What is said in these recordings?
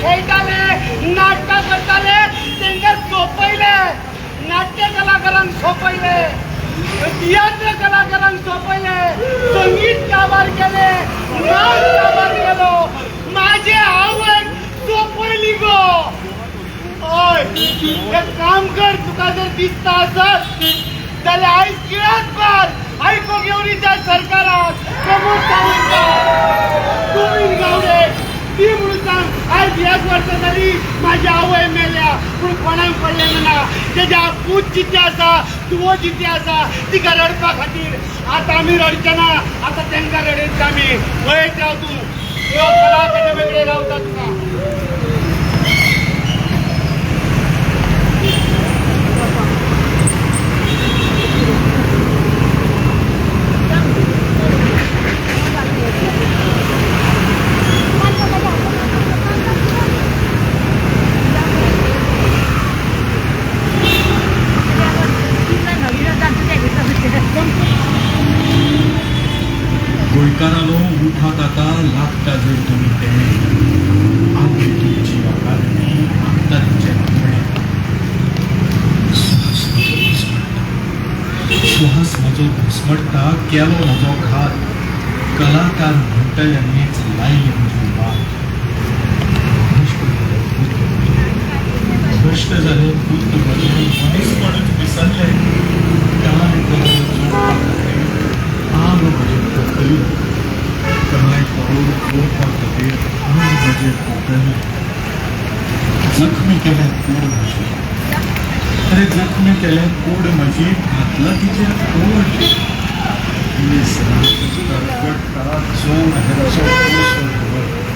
खेळटाले नाटकां करताले तेंकां सोपयले नाट्य कलाकारांक सोपयले तियात्र कलाकारांक सोपयले संगीत काबार केले. नाच काबार केलो. माझे आवड सोपयली गो. हय एक काम कर तुका जर दिसता आसत जाल्यार आयज किळात पार. आयको घेवन त्या सरकाराक प्रमोद सावंत. गोविंद गावडे ती म्हणून सांग आयज याच वर्षा जाली म्हाजी आवय मेल्या. पूण कोणाक पडलें ना तेज्या पूत जिते आसा तुवो जिते आसा तिका रडपा खातीर आतां आमी रडचे ना आतां तेंकां रडयता आमी पळयत राव तूं. वेगळे कला रावता तुका tonight for all, all for the day, all the day for them. जखमी केल्या कोड. माझी अरे जखमी केल्या कोड माझी घातला तिच्या कोड. मी सरकटा चोर हेराचो कोस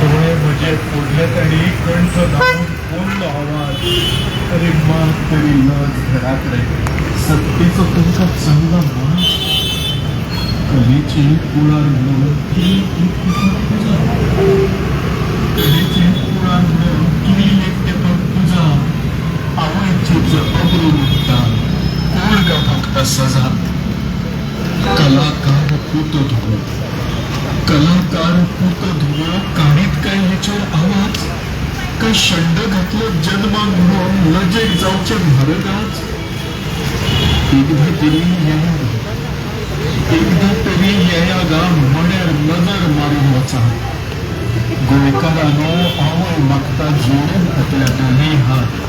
डोळे म्हजे फोडले तरी कंठ दाबून कोण आवाज अरे मग तरी लज घराकडे सत्तेचा तुमचा चांगला मान कलेचे कुळार म्हणून तुझा कलेचे कुळार म्हणून तुम्ही नेते पण तुझा आवडचेच अग्रू मुक्ता कोळगा फक्त सजा कलाकार पुत धुळ कलाकार पुत धुळ काढीत काय ह्याच्यावर आवाज? का शंड घातलं जन्मा म्हणून लजेक जाऊच्या भारतात एकदा तरी येया एकदा तरी येया गा मण्यार नजर मारून वचा गोंयकारानो आवय मागता जोडून आपल्या दोन्ही हात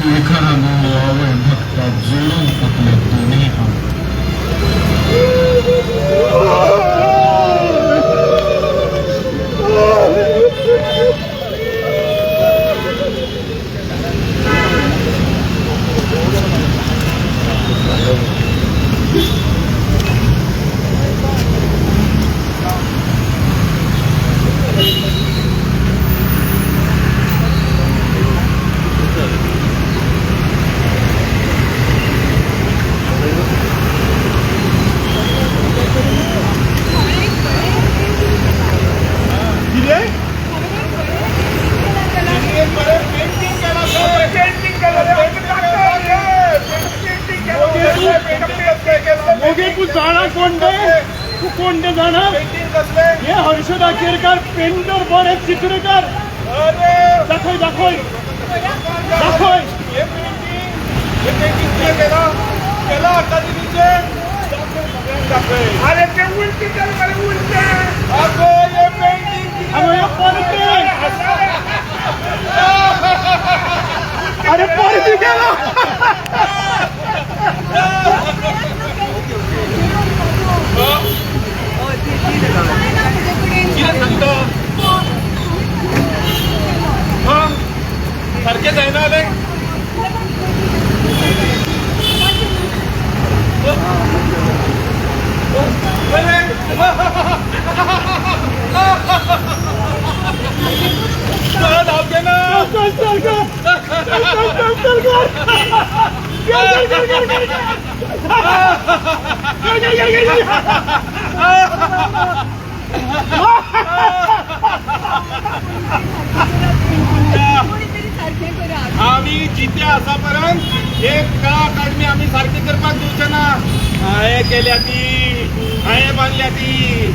गोंयकारानो आवय मागता जोडून आपल्या दोन्ही हात Thank you. પેન્ડર પર એક સિક્યુરિટર દાખોઈ દાખોઈ દાખોઈ કેલા હટાવી દીજે અરે કે ઉલટી કર કરે ઉલટે અગો એ પેન્ટિંગ અમે પર કે हाय केल्या ती हाय बांधल्या ती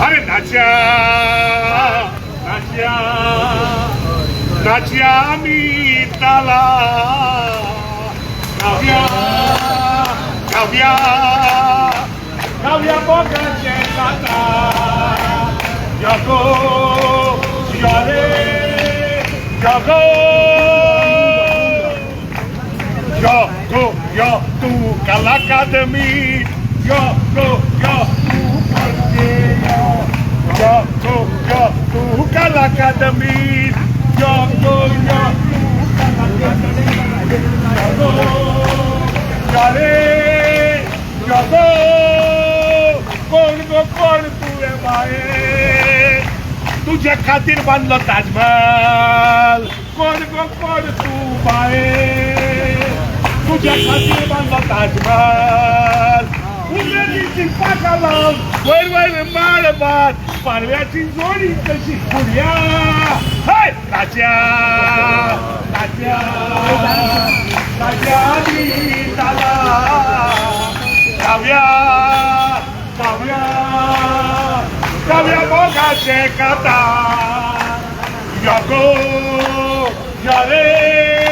अरे नाच्या नाच्या नाच्या मी ताला Kavya Kavya Całia Boga cię zatra. Jago, jare, jago. Yo, go, yo, tu. Yo, yo, yo. Yo, yo. तुझ्या खातीर बांधलो ताजमहल कोण गो कोण तू बाये तुझ्या खातीर बांधलो ताजमहल उमेदीची पाका लावून वयर वयर माड बाद पारव्याची जोडी कशी फुडया हाय ताज्या ताज्या ताज्या दी ताला Kavya Kavya Kavya Boga Shekata Yago Yare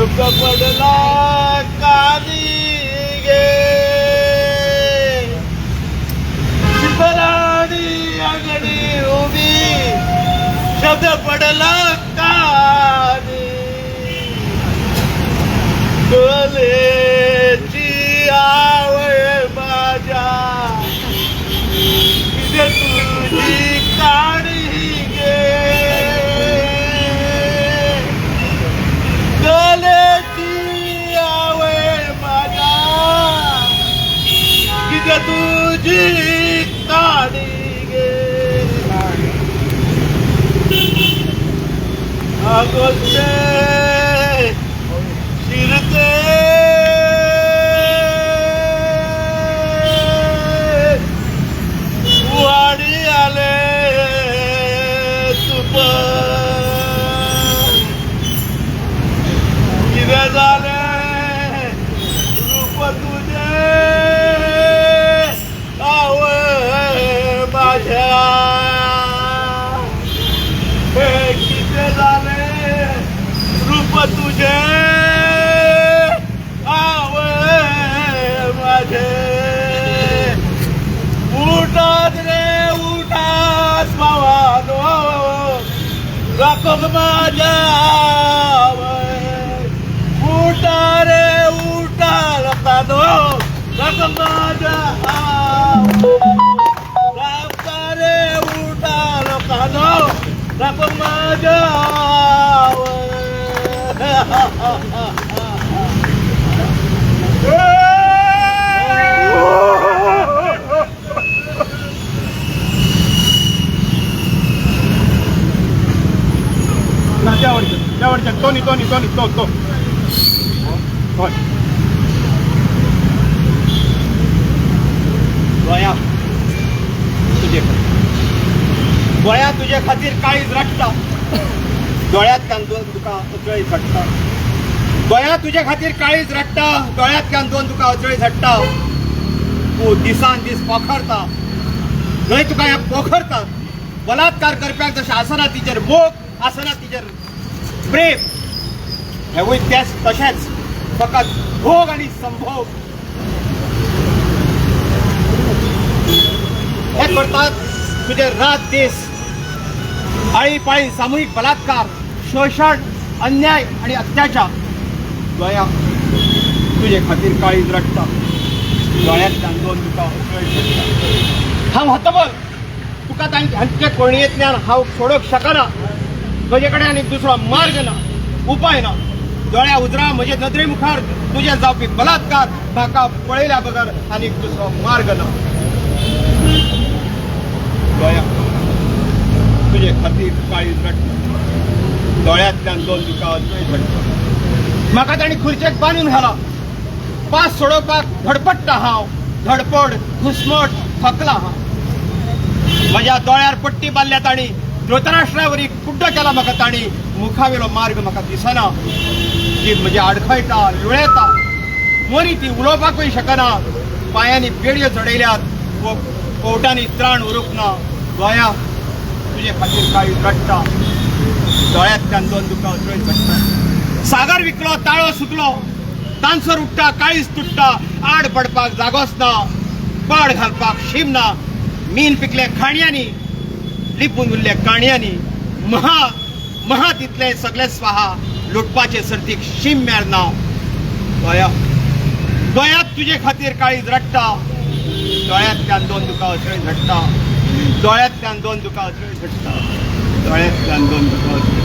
शुभ पडला काली गे. राणी अंगणी उभी. शब्द पडला काली. डोलेची आवळ माझ्या. तुझी काढ I'm gonna say ya ahorita, ya ahorita, Tony, Tony, Tony, Tony, Tony. Tony. Tony. गोळ्या तुझे खातीर काळीज रडटा दोळ्यात कांदोन तुका अचळी झडटा गोळ्या तुझे खातीर काळीज रडटा दोळ्यात कांदोन तुका अचळी झडटा तूं दिसान दीस पोखरता. थंय तुका हे पोखरता. बलात्कार करप्याक जशें आसना तिचेर मोग आसना तिचेर प्रेम. हेवूय तेच तशेंच फकत भोग आनी संभोग. हे करतात तुझे रात दीस. आळीपाळी सामूहिक बलात्कार शोषण अन्याय आणि अत्याचार. दया तुझे खातीर काळी रडटा दोळ्यांतल्यान दोन तुका हांव हतबल तुका तांचे हांचे कोणयेंतल्यान हांव सोडोवंक शकना. म्हजे कडेन आनी दुसरो मार्ग ना उपाय ना. दोळ्या उजरा म्हजे नदरे मुखार तुजे जावपी बलात्कार म्हाका पळयल्या बगर आनी दुसरो मार्ग ना. दोळ्या म्हणजे तुझे खातीर काळी रडटा दोळ्यांतल्यान दोन तुका अजूनय झडटा म्हाका ताणी खुर्चेक बांदून घाला. पास सोडोवपाक धडपडटा हांव. धडपड घुस्मट थकला हांव. म्हज्या दोळ्यार पट्टी बांदल्या ताणी धृतराष्ट्रावरी कुड्ड केला म्हाका ताणी मुखावेलो मार्ग म्हाका दिसना जी म्हजी आडखळटा लुळेता. मरी ती उलोवपाकूय शकना. पांयांनी पेडयो चडयल्यात वो कोर्टांनी त्राण उरूंक ना गोंया तुझे खातीर काळी रडटा दोळ्यांतल्यान दोन दुकां अजून घडटा सागर विकलो ताळो सुकलो. तांसर उडटा काळीज तुट्टा आड पडपाक जागोच ना. पड घालपाक शीम ना. मीन पिकले खाणयांनी लिपून उरले काणयांनी. महा महा तितले सगळे स्वाहा. लुटपाचे सर्तीक शीम मेळना. गोया दोळ्यात तुझे खातीर काळीज रडटा दोळ्यांतल्यान दोन दुकां अथळी झडटा दोळ्यांतल्यान दोन दुकां अथळी झडटा दोळ्यांतल्यान दोन दुकां अथळी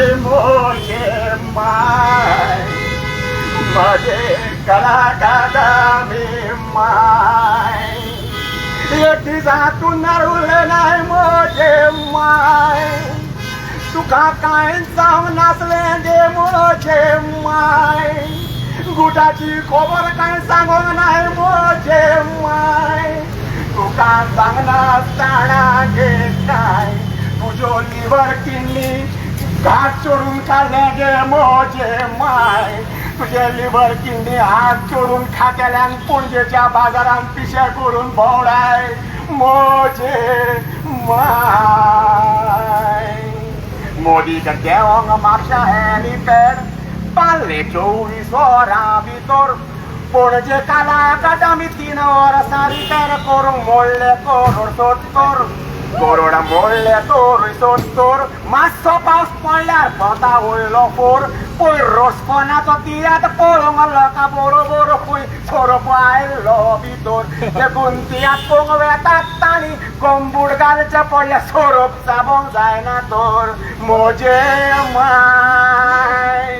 मिलोय मोजे माय माझे कला कादामी माय एकटी जातून नरुले नाही मोजे माय तुका काय जाव नाचले गे मोजे माय गुटाची खबर काय सांगून नाही मोजे माय तुका सांगनासताना गे काय तुझो लिव्हर किडनी घाट चोरून काढले गे मोजे माय तुझे लिव्हर किडनी हात चोरून खात्याल्यान पणजेच्या बाजारात पिशे करून भोवडाय मोजे माय मोदीच्या देवंग म्हापशा हेलिपॅड पाल्ले चोवीस वरां भितर पणजे काला आमी तीन वर्सां रिपेर करूंक मोडले करोड তোর মরলে তোর তোর মাছ পাস পয়লার পাতা হইল পোর ওই রসপনা তো তিয়াত পরং লকা বড় বড় কই সরব আইল ভিতর দেখুন তিয়াত পঙ্গবে তাত টানি কম্বুর গাল চাপড়িয়া সরব চাবং যায় না তোর। মজে মায়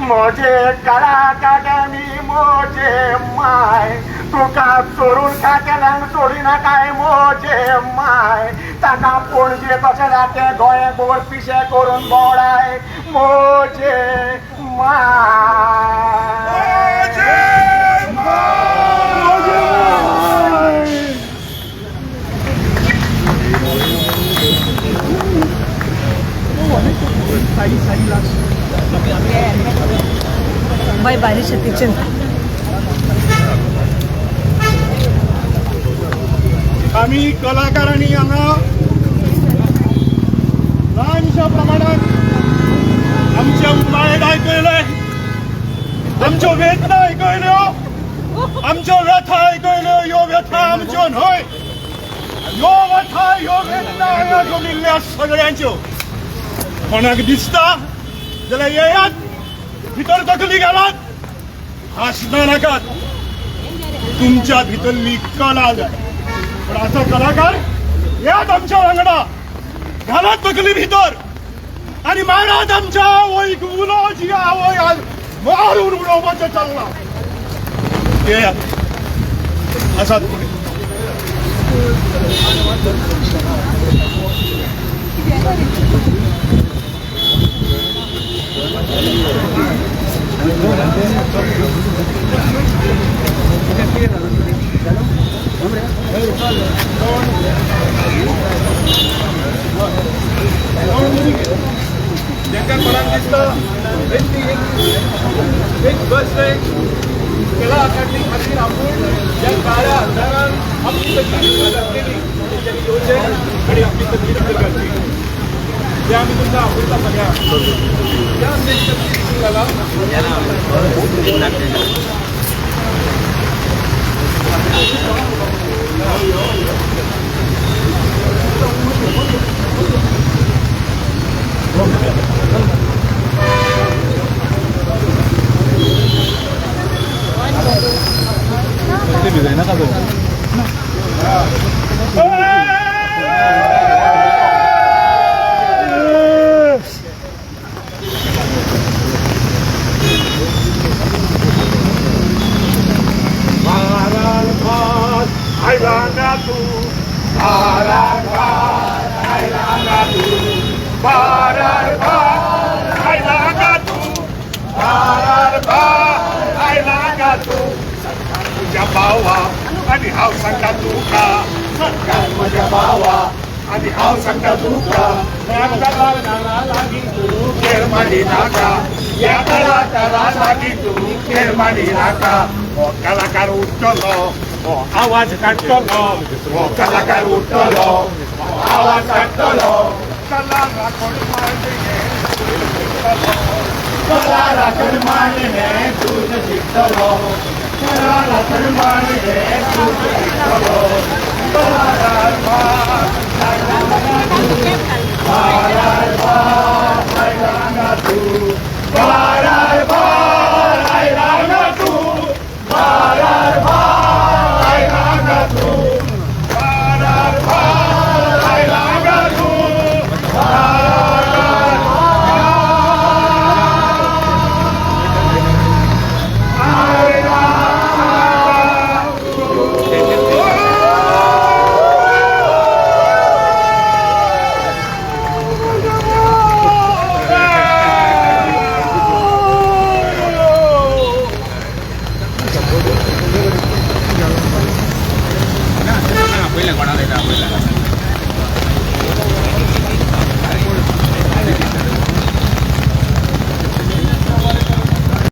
म्हजे कला कागामी म्हजे माय तुका चोरून खात्यालांक सोडिना काय म्हजे माय ताका पणजे कशें जाते गोंय गोर पिशे करून बोडाय म्हजे माय Bye bye, Risha Kitchen. आम्ही कलाकारांनी हांगा ल्हानशा प्रमाणात आमचे उमाळेड आयकयले आमच्यो वेदना आयकयल्यो आमच्यो व्यथा आयकयल्यो ह्यो व्यथा आमच्यो न्हय ह्यो व्यथा ह्यो वेदना हांगा जमिल्ल्या सगळ्यांच्यो कोणाक दिसता जाल्यार येयात भितर तकली घालात हासना नाकात तुमच्या भितरली कला जाय पण असा कलाकार यात आमच्या वांगडा घालात तकली भितर. आणि मारात आमच्या आवयक उलो जी आवय आज मारून उडोवपाचें चालला. येयात आसात पुढे जेका कोणाक दिसता एक ती एक एक बस कला अकादमी खातीर आपूण ज्या काळ्या अंधारान आपली तकली घातलेली तेंच्यांनी येवचें भितर घालची ते आमी तुमकां आपयता सगळ्यांक Hailangatu, Paragat, Hailangatu, Paragat, Hailangatu, Paragat, Hailangatu. Kuja bawa, ani haus sangka duka, kan kuja bawa, ani hau sangka duka. Yakala nala lagi tu, kermani naga, yakala nala lagi tu, kermani naga. Oh, kalakar utolo, आवाज काढतलो हो कलाकार उठलो हो आवाज काढतलो कला राखण मांडणे कला राखण मांडणे तुझ शिकतलो कला राखण मांडणे तुझ शिकतलो कलाकार पहिला कोणाला